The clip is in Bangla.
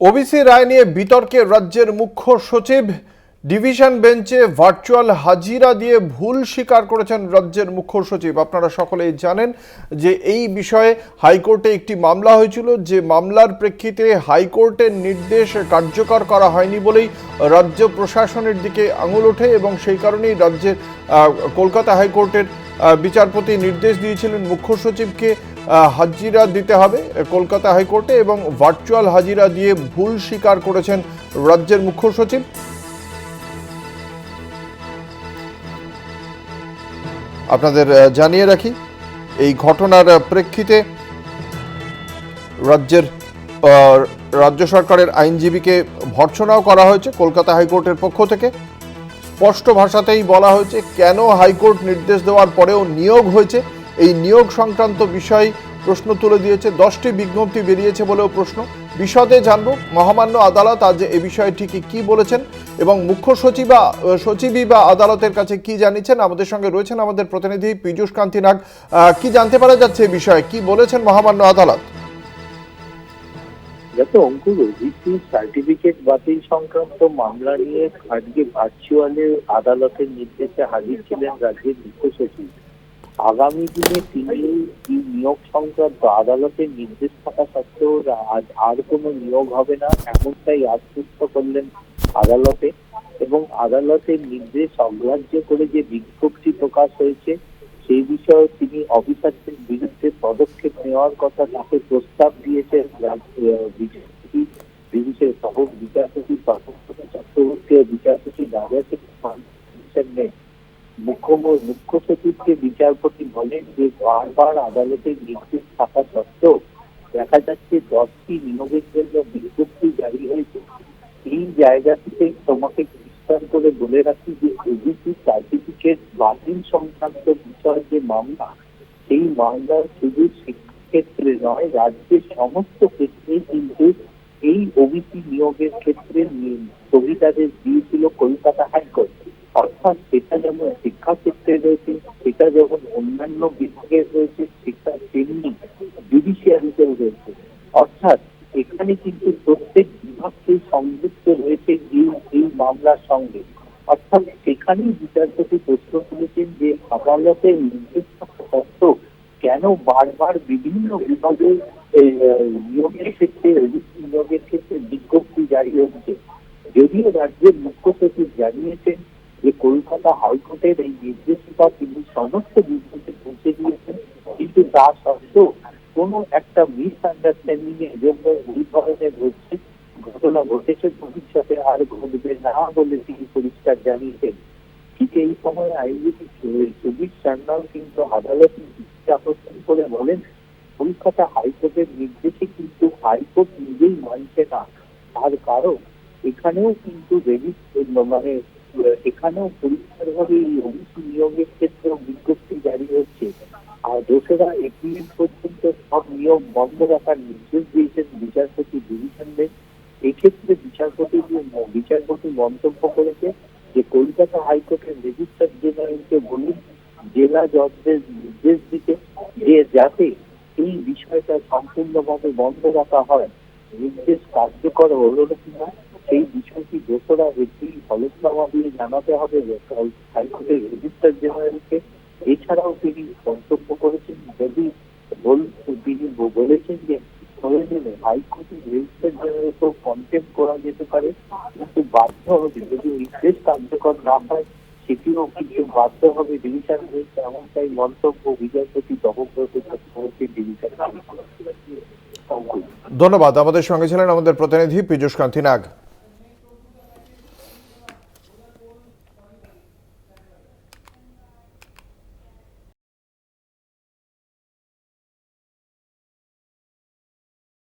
ওবিসি রায় নিয়ে বিতর্কে রাজ্যের মুখ্য সচিব, ডিভিশন বেঞ্চে ভার্চুয়াল হাজিরা দিয়ে ভুল স্বীকার করেছেন রাজ্যের মুখ্য সচিব। আপনারা সকলেই জানেন যে এই বিষয়ে হাইকোর্টে একটি মামলা হয়েছিল। যে মামলার প্রেক্ষিতে হাইকোর্টের নির্দেশ কার্যকর করা হয়নি বলেই রাজ্য প্রশাসনের দিকে আঙুল ওঠে এবং সেই কারণেই রাজ্যের কলকাতা হাইকোর্টের বিচারপতি নির্দেশ দিয়েছিলেন মুখ্য সচিবকে। হাজিরা দিতে হবে কলকাতা হাইকোর্টে এবং ভার্চুয়াল হাজিরা দিয়ে ভুল স্বীকার করেছেন রাজ্যের মুখ্য সচিব। আপনাদের জানিয়ে রাখি, এই ঘটনার প্রেক্ষিতে রাজ্যের রাজ্য সরকারের আইনজীবীকে ভর্সনাও করা হয়েছে কলকাতা হাইকোর্টের পক্ষ থেকে। স্পষ্ট ভাষাতেই বলা হয়েছে কেন হাইকোর্ট নির্দেশ দেওয়ার পরেও নিয়োগ হয়েছে। এই নিয়োগ সংক্রান্ত বিষয় প্রশ্ন তুলে দিয়েছে। দশটি বিজ্ঞপ্তি বেরিয়েছে বলেও প্রশ্ন। বিশদে জানব, মহামান্য আদালত আজ এ বিষয়ে ঠিকই কি বলেছেন এবং মুখ্য সচিবা সচিবই বা আদালতের কাছে কি জানিয়েছেন? আমাদের সঙ্গে রয়েছেন আমাদের প্রতিনিধি পীযূষ কান্তি নাগ। কি জানতে পারা যাচ্ছে এ বিষয়ে? কি বলেছেন মহামান্য আদালত? অঙ্কুর সার্টিফিকেট বাতিল সংক্রান্ত মামলা নিয়ে আজকে ভার্চুয়ালে আদালতের নির্দেশে হাজির ছিলেন রাজ্যের মুখ্য সচিব। আগামী দিনে তিনি নিয়োগ সংক্রান্ত আদালতের নির্দেশ থাকা সত্ত্বেও আর কোনো নিয়োগ হবে না, এমনটাই আশ্বস্ত করলেন আদালতে। এবং আদালতের নির্দেশ অগ্রাহ্য করে যে বিজ্ঞপ্তি প্রকাশ হয়েছে, সেই বিষয়ে তিনি অফিসারদের বিরুদ্ধে পদক্ষেপ নেওয়ার কথা তাকে প্রস্তাব দিয়েছে বিচারপতি বিশেষ সহ, বিচারপতি চক্রবর্তী বিচারপতি রাজা নেই মুখ্য মুখ্য সচিবকে বিচারপতি বলেন যে বারবার আদালতের নির্দেশ থাকা সত্ত্বেও দেখা যাচ্ছে দশটি নিয়োগের জন্য বিজ্ঞপ্তি জারি হয়েছে। এই জায়গা থেকে তোমাকে পরিষ্কার করে বলে রাখি যে ওবিসি সার্টিফিকেট বাতিল সংক্রান্ত বিষয় যে মামলা, সেই মামলা শুধু শিক্ষাক্ষেত্রে নয়, রাজ্যের সমস্ত ক্ষেত্রে কিন্তু এই ওবিসি নিয়োগের ক্ষেত্রে স্থগিতাদেশ দিয়েছিল কলকাতা হাইকোর্ট। অর্থাৎ সেটা যেমন শিক্ষাক্ষেত্রে রয়েছে সেটা যেমন অন্যান্য বিভাগে রয়েছে সেটা তেমনি জুডিশিয়ারিতেও রয়েছে। অর্থাৎ এখানে কিন্তু প্রত্যেক বিভাগকে সংযুক্ত রয়েছে এই এই মামলার সঙ্গে। অর্থাৎ সেখানেই বিচারপতি প্রশ্ন তুলেছেন যে আদালতের নির্দেশ থাকা সত্ত্বেও কেন বারবার বিভিন্ন বিভাগে নিয়োগের ক্ষেত্রে নিয়োগের ক্ষেত্রে বিজ্ঞপ্তি জারি হচ্ছে। যদিও রাজ্যের মুখ্য সচিব জানিয়েছেন যে কলকাতা হাইকোর্টের এই নির্দেশিকা তিনি সমস্ত বিভাগে পৌঁছে দিয়েছেন, কিন্তু তা সত্ত্বেও কোনো একটা মিস আন্ডারস্ট্যান্ডিং এর জন্য এই ধরনের হচ্ছে ঘটনা ঘটেছে ভবিষ্যতে আর ঘটবে না বলে তিনি পরিষ্কার জানিয়েছেন। ঠিক এই সময় আইনজীবী সুবীর সান্যাল কিন্তু আদালতে আকর্ষণ করে বলেন, কলকাতা হাইকোর্টের নির্দেশে কিন্তু হাইকোর্ট নিজেই মানছে না। তার কারণ এখানেও কিন্তু রেজিস্ট্রেশন মানে এখানেও পরিষ্কারভাবে এই ওবিসি নিয়োগের ক্ষেত্রে বিজ্ঞপ্তি জারি হচ্ছে। আর দোসরা এপ্রিল পর্যন্ত সব নিয়োগ বন্ধ রাখার নির্দেশ দিয়েছেন বিচারপতি ডিভিশন এক্ষেত্রে বিচারপতি বিচারপতি মন্তব্য করেছে যে, কলকাতা হাইকোর্টের রেজিস্ট্রার জেনারেলকে বলুন, জেলা জজদের নির্দেশ দিতে, যে যাতে এই বিষয়টা সম্পূর্ণভাবে বন্ধ রাখা হয়, নির্দেশ কার্যকর হলো কিনা দোসরা এপ্রিল হলফনামা দিয়ে জানাতে হবে হাইকোর্টের রেজিস্ট্রার জেনারেলকে। এছাড়াও তিনি মন্তব্য করেছেন, যদি তিনি বলেছেন যে প্রয়োজনে হাইকোর্টের রেজিস্ট্রার জেনারেলকেও কন্টেম্প করা যেতে পারে, কিন্তু বাধ্য হবে যদি নির্দেশ কার্যকর না হয় সেটিও কিন্তু বাধ্য হবে ডিভিশন বেঞ্চ এমনটাই মন্তব্য বিচারপতি দমব্রত চক্রবর্তী ডিভিশন ধন্যবাদ। আমাদের সঙ্গে ছিলেন আমাদের প্রতিনিধি পীযূষ কান্তি নাগ